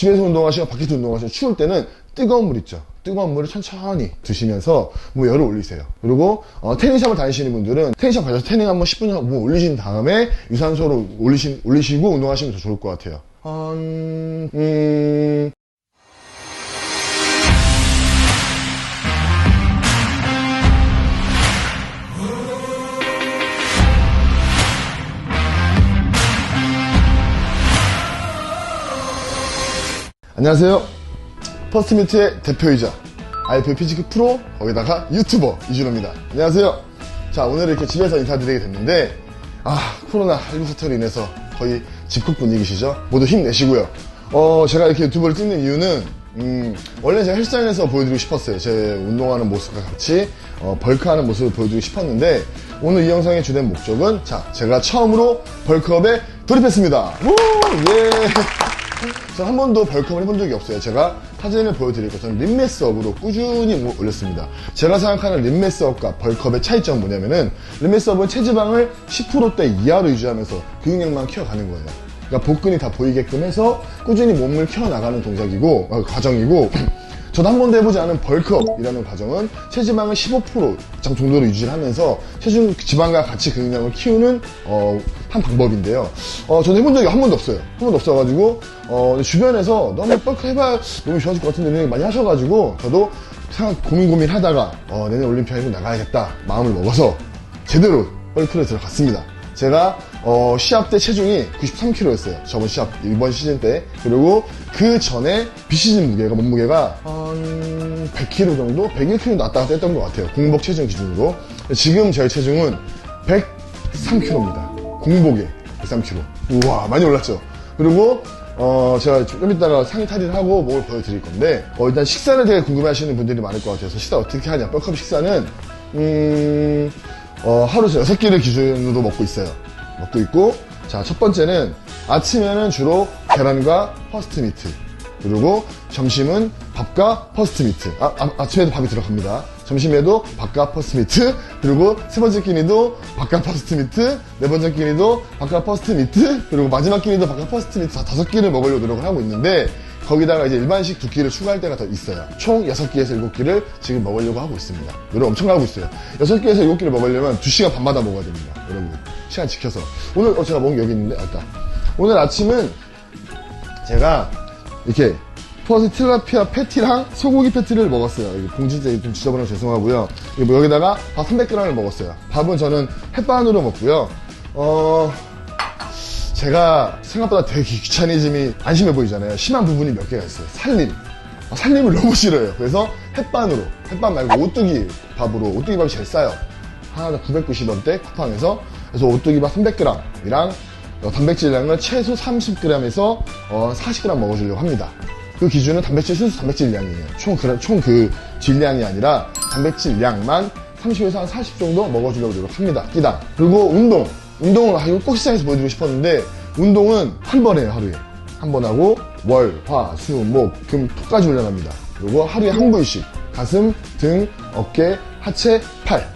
집에서 운동하시고 밖에서 운동하시고 추울 때는 뜨거운 물 있죠. 뜨거운 물을 천천히 드시면서 뭐 열을 올리세요. 그리고 어, 태닝샵을 다니시는 분들은 태닝샵 가셔서 태닝 한번 10분 정도 뭐 올리신 다음에 유산소로 올리신, 올리시고 운동하시면 더 좋을 것 같아요. 한, 음, 안녕하세요. 퍼스트미트의 대표이자 IF 피지크 프로 거기다가 유튜버 이준호입니다. 안녕하세요. 자 오늘 이렇게 집에서 인사드리게 됐는데 아 코로나 19 사태로 인해서 거의 집콕 분위기시죠. 모두 힘내시고요. 어 제가 이렇게 유튜브를 찍는 이유는 음, 원래 제가 헬스장에서 보여드리고 싶었어요. 제 운동하는 모습과 같이 어, 벌크하는 모습을 보여드리고 싶었는데 오늘 이 영상의 주된 목적은 자 제가 처음으로 벌크업에 돌입했습니다. 우, 예. 전한 번도 벌크업을 해본 적이 없어요. 제가 사진을 보여드리고 저는 림메스업으로 꾸준히 뭐 올렸습니다. 제가 생각하는 림메스업과 벌크업의 차이점은 뭐냐면은 림메스업은 체지방을 10%대 이하로 유지하면서 근육량만 키워가는 거예요. 그러니까 복근이 다 보이게끔 해서 꾸준히 몸을 키워나가는 동작이고 어, 과정이고 저도 한 번도 해보지 않은 벌크업이라는 과정은 체지방을 15% 정도로 유지를 하면서 체중 지방과 같이 근육량을 키우는 어, 한 방법인데요. 어, 저는 해본 적이 한 번도 없어요. 한 번도 없어가지고 어, 주변에서 너무 벌크 해봐 너무 좋아질 것 같은데 많이 하셔가지고 저도 생각 고민 고민 하다가 어, 내년 올림피아에도 나가야겠다 마음을 먹어서 제대로 벌크를 들어갔습니다. 제가 어, 시합 때 체중이 93kg였어요. 저번 시합 이번 시즌 때 그리고 그 전에 비시즌 무게가 몸무게가 한 100kg 정도, 101kg 정도 왔다 갔다 했던 것 같아요. 공복 체중 기준으로 지금 제 체중은 103kg입니다. 공복에 103kg. 우와 많이 올랐죠. 그리고 어, 제가 좀 이따가 상의 탈의를 하고 뭘 보여드릴 건데, 어, 일단 식사를 되게 궁금해 하시는 분들이 많을 것 같아서, 식사 어떻게 하냐. 뻘컵 식사는, 음, 어, 하루 6끼를 기준으로 먹고 있어요. 먹고 있고, 자, 첫 번째는 아침에는 주로 계란과 퍼스트 미트. 그리고 점심은 밥과 퍼스트 미트. 아, 아, 침에도 밥이 들어갑니다. 점심에도 밥과 퍼스트 미트. 그리고 세 번째 끼니도 밥과 퍼스트 미트. 네 번째 끼니도 밥과 퍼스트 미트. 그리고 마지막 끼니도 밥과 퍼스트 미트. 다 다섯 끼를 먹으려고 노력을 하고 있는데, 거기다가 이제 일반식 두 끼를 추가할 때가 더 있어요. 총 6끼에서 7끼를 지금 먹으려고 하고 있습니다. 노력 엄청 하고 있어요. 6끼에서 7끼를 먹으려면 2시간 반마다 먹어야 됩니다. 여러분. 시간 지켜서. 오늘, 어, 제가 먹은 게 여기 있는데, 아, 일단. 오늘 아침은 제가 이렇게 퍼스 틸라피아 패티랑 소고기 패티를 먹었어요. 봉지째 좀 지저분해서 죄송하고요. 뭐 여기다가 밥 300g을 먹었어요. 밥은 저는 햇반으로 먹고요. 어, 제가 생각보다 되게 귀차니즘이 안심해 보이잖아요. 심한 부분이 몇 개가 있어요. 살림. 아, 살림을 너무 싫어요. 그래서 햇반으로, 햇반 말고 오뚜기 밥으로, 오뚜기 밥이 제일 싸요. 하나 990원대 쿠팡에서. 그래서 오뚜기 밥 300g이랑 어, 단백질량을 최소 30g에서 어, 40g 먹어주려고 합니다. 그 기준은 단백질 순수 단백질량이에요. 총, 그, 총 그 질량이 아니라 단백질량만 30에서 한 40 정도 먹어주려고 노력합니다. 끼당. 그리고 운동. 운동을 아, 이거 꼭 시장에서 보여드리고 싶었는데 운동은 한 번 해요, 하루에. 한 번 하고 월, 화, 수, 목, 금, 토까지 훈련합니다. 그리고 하루에 한 분씩 가슴, 등, 어깨, 하체, 팔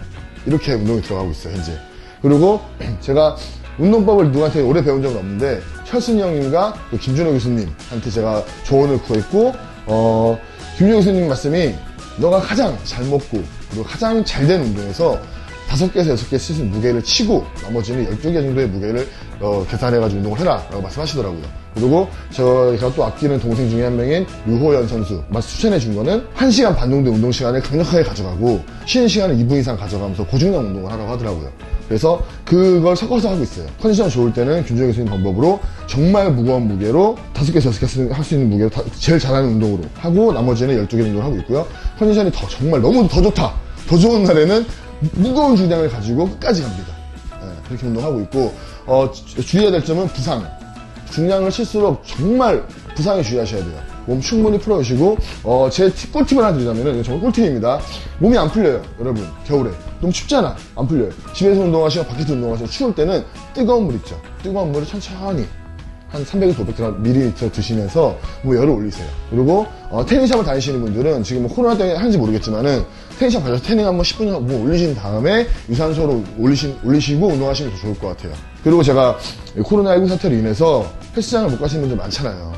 이렇게 운동이 들어가고 있어요, 현재. 그리고 제가 운동법을 누구한테 오래 배운 적은 없는데 철순이 형님과 그 김준호 교수님한테 제가 조언을 구했고 어, 김준호 교수님 말씀이 너가 가장 잘 먹고 그리고 가장 잘 된 운동에서 다섯 개에서 여섯 개 쓰는 무게를 치고 나머지는 12개 정도의 무게를 어, 계산해가지고 운동을 해라 라고 말씀하시더라고요. 그리고 저희가 또 아끼는 동생 중에 한 명인 유호연 선수 추천해 준 거는 1시간 반 정도의 운동 시간을 강력하게 가져가고 쉬는 시간을 2분 이상 가져가면서 고중량 운동을 하라고 하더라고요. 그래서 그걸 섞어서 하고 있어요. 컨디션 좋을 때는 균형이 쓰는 방법으로 정말 무거운 무게로 5개에서 6개 할 수 있는 무게로 제일 잘하는 운동으로 하고 나머지는 12개 정도를 하고 있고요. 컨디션이 더 정말 너무 더 좋다. 더 좋은 날에는 무거운 중량을 가지고 끝까지 갑니다. 네, 그렇게 운동하고 있고 어, 주의해야 될 점은 부상. 중량을 칠수록 정말 부상에 주의하셔야 돼요. 몸 충분히 풀어주시고 어, 제 꿀팁을 하나 드리자면 정말 꿀팁입니다. 몸이 안 풀려요, 여러분. 겨울에 너무 춥잖아, 안 풀려요. 집에서 운동하시고 밖에서 운동하시고 추울 때는 뜨거운 물 있죠. 뜨거운 물을 천천히 한 300에서 500ml 드시면서 뭐 열을 올리세요. 그리고 어, 태닝샵을 다니시는 분들은 지금 뭐 코로나 때문에 하는지 모르겠지만은 태닝샵 가셔서 태닝 한번 10분 정도 뭐 올리신 다음에 유산소로 올리신, 올리시고 운동하시면 더 좋을 것 같아요. 그리고 제가 코로나19 사태로 인해서 헬스장을 못 가시는 분들 많잖아요.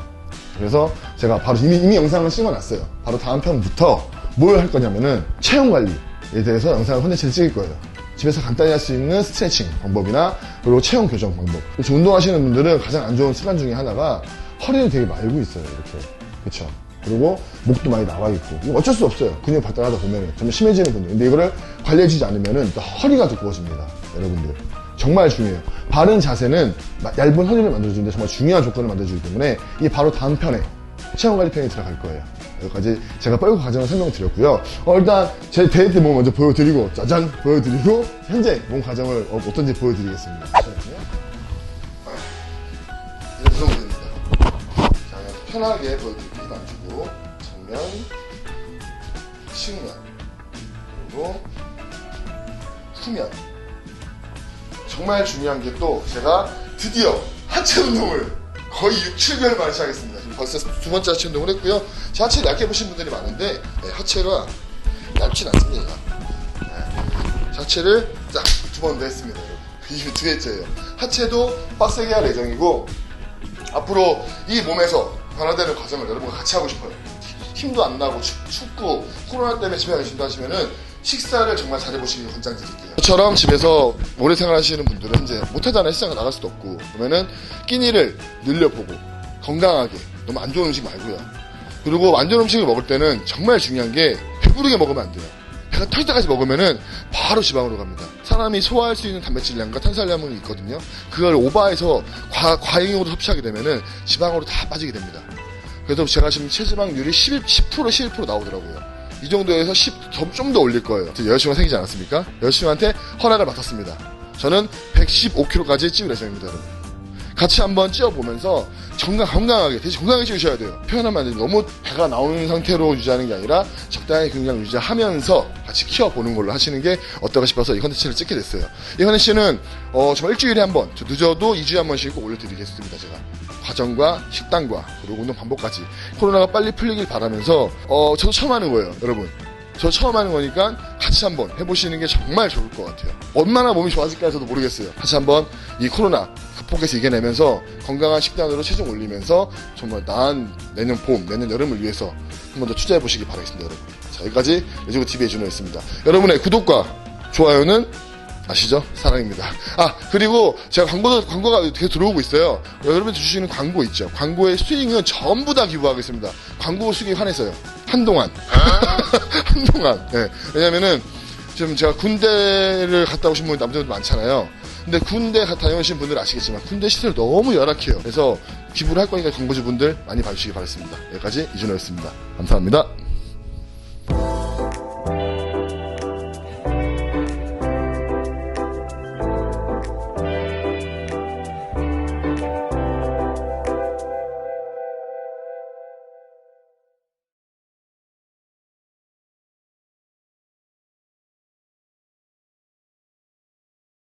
그래서 제가 바로 이미, 이미 영상을 찍어놨어요. 바로 다음 편부터 뭘 할 거냐면은 체형 관리에 대해서 영상을 콘텐츠를 찍을 거예요. 집에서 간단히 할 수 있는 스트레칭 방법이나 그리고 체형 교정 방법. 그래서 운동하시는 분들은 가장 안 좋은 습관 중에 하나가 허리를 되게 말고 있어요. 이렇게. 그쵸? 그리고 목도 많이 나와 있고 어쩔 수 없어요 근육 발달하다 보면 점점 심해지는 분들 근데 이거를 관리해주지 않으면 또 허리가 두꺼워집니다 여러분들 정말 중요해요 바른 자세는 마- 얇은 허리를 만들어주는데 정말 중요한 조건을 만들어주기 때문에 이게 바로 다음 편에 체형관리 편이 들어갈 거예요 여기까지 제가 뻘고 과정을 설명드렸고요 어, 일단 제 데이트 몸 먼저 보여드리고 짜잔 보여드리고 현재 몸 과정을 어, 어떤지 보여드리겠습니다. 이렇게 들어오면 됩니다 자, 편하게 안 주고, 정면, 측면, 그리고 후면. 정말 중요한 게 또 제가 드디어 하체 운동을 거의 6, 7개월 만에 시작했습니다. 벌써 두 번째 하체 운동을 했고요. 제 하체를 얇게 보신 분들이 많은데, 네, 하체가 얇진 않습니다. 네, 하체를 딱 두 번 더 했습니다. 이게 두 개째예요. 하체도 빡세게 할 예정이고, 앞으로 이 몸에서 변화되는 과정을 여러분과 같이 하고 싶어요. 힘도 안 나고 춥, 춥고 코로나 때문에 집에 계신다 하시면은 식사를 정말 잘해보시길 권장드릴게요. 저처럼 집에서 오래 생활하시는 분들은 이제 못하잖아요. 시장에 나갈 수도 없고 그러면은 끼니를 늘려보고 건강하게 너무 안 좋은 음식 말고요. 그리고 안 좋은 음식을 먹을 때는 정말 중요한 게 배부르게 먹으면 안 돼요. 배가 터질 때까지 먹으면은 바로 지방으로 갑니다. 사람이 소화할 수 있는 단백질량과 탄수화물이 있거든요. 그걸 오버해서 과, 과잉으로 섭취하게 되면은 지방으로 다 빠지게 됩니다. 그래서 제가 지금 체지방률이 11, 10% 11% 나오더라고요. 이 정도에서 10, 좀 더 올릴 거예요. 여자친구가 생기지 않았습니까? 여자친구한테 허락을 맡았습니다. 저는 115kg까지 찌울 예정입니다, 여러분. 같이 한번 찌어보면서 건강, 건강하게, 대신 건강하게 찌우셔야 돼요. 표현하면 안 돼요. 너무 배가 나오는 상태로 유지하는 게 아니라 적당히 건강 유지하면서 같이 키워보는 걸로 하시는 게 어떨까 싶어서 이 컨텐츠를 찍게 됐어요. 이 컨텐츠는, 어, 정말 일주일에 한 번, 늦어도 2주에 한 번씩 꼭 올려드리겠습니다, 제가. 과정과 식단과 그리고 운동 반복까지 코로나가 빨리 풀리길 바라면서 어 저도 처음 하는 거예요 여러분 저 처음 하는 거니까 같이 한번 해보시는 게 정말 좋을 것 같아요 얼마나 몸이 좋아질까 해서도 모르겠어요 같이 한번 이 코로나 극복해서 이겨내면서 건강한 식단으로 체중 올리면서 정말 나은 내년 봄 내년 여름을 위해서 한번 더 투자해 보시기 바라겠습니다 여러분 자 여기까지 여주고 TV의 준호였습니다 여러분의 구독과 좋아요는 아시죠? 사랑입니다. 아, 그리고 제가 광고, 광고가 계속 들어오고 있어요. 여러분 주시는 광고 있죠? 광고의 수익은 전부 다 기부하겠습니다. 광고 수익에 한해서요. 한동안. 한동안. 네. 왜냐면은, 지금 제가 군대를 갔다 오신 분이 남자분들 많잖아요. 근데 군대 가- 다녀오신 분들 아시겠지만, 군대 시설 너무 열악해요. 그래서 기부를 할 거니까 광고주분들 많이 봐주시기 바라겠습니다. 여기까지 이준호였습니다. 감사합니다.